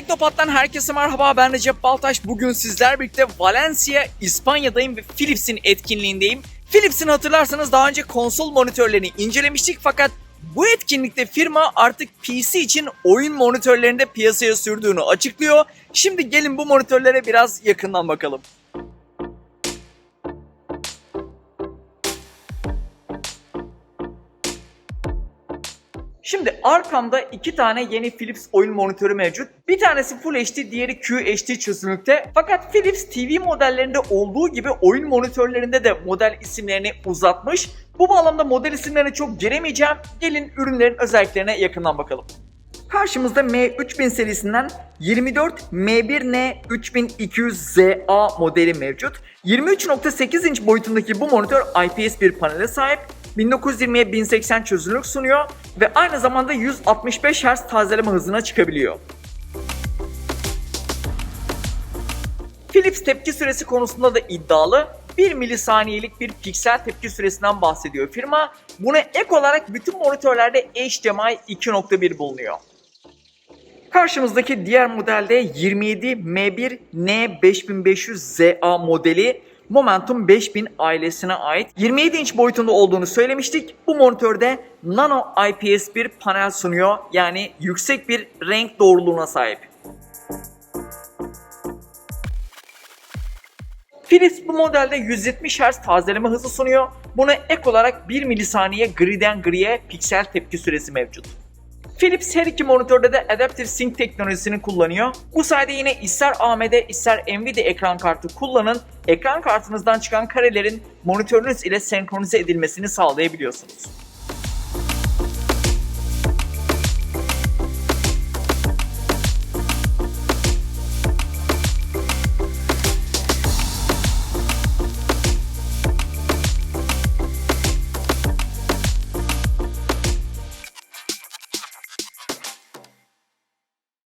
Teknopat'tan herkese merhaba ben Recep Baltaş. Bugün sizler birlikte Valencia, İspanya'dayım ve Philips'in etkinliğindeyim. Philips'in hatırlarsanız daha önce konsol monitörlerini incelemiştik fakat bu etkinlikte firma artık PC için oyun monitörlerini de piyasaya sürdüğünü açıklıyor. Şimdi gelin bu monitörlere biraz yakından bakalım. Şimdi arkamda iki tane yeni Philips oyun monitörü mevcut. Bir tanesi Full HD, diğeri QHD çözünürlükte. Fakat Philips TV modellerinde olduğu gibi oyun monitörlerinde de model isimlerini uzatmış. Bu bağlamda model isimlerine çok giremeyeceğim. Gelin ürünlerin özelliklerine yakından bakalım. Karşımızda M3000 serisinden 24 M1N 3200ZA modeli mevcut. 23.8 inç boyutundaki bu monitör IPS bir panele sahip. 1920'ye 1080 çözünürlük sunuyor ve aynı zamanda 165 Hz tazeleme hızına çıkabiliyor. Philips tepki süresi konusunda da iddialı. 1 milisaniyelik bir piksel tepki süresinden bahsediyor firma. Buna ek olarak bütün monitörlerde HDMI 2.1 bulunuyor. Karşımızdaki diğer modelde 27 M1 N5500ZA modeli Momentum 5000 ailesine ait 27 inç boyutunda olduğunu söylemiştik. Bu monitörde Nano IPS bir panel sunuyor. Yani yüksek bir renk doğruluğuna sahip. Philips bu modelde 170 Hz tazeleme hızı sunuyor. Buna ek olarak 1 milisaniye griden griye piksel tepki süresi mevcut. Philips her iki monitörde de Adaptive Sync teknolojisini kullanıyor. Bu sayede yine ister AMD ister Nvidia ekran kartı kullanın, ekran kartınızdan çıkan karelerin monitörünüz ile senkronize edilmesini sağlayabiliyorsunuz.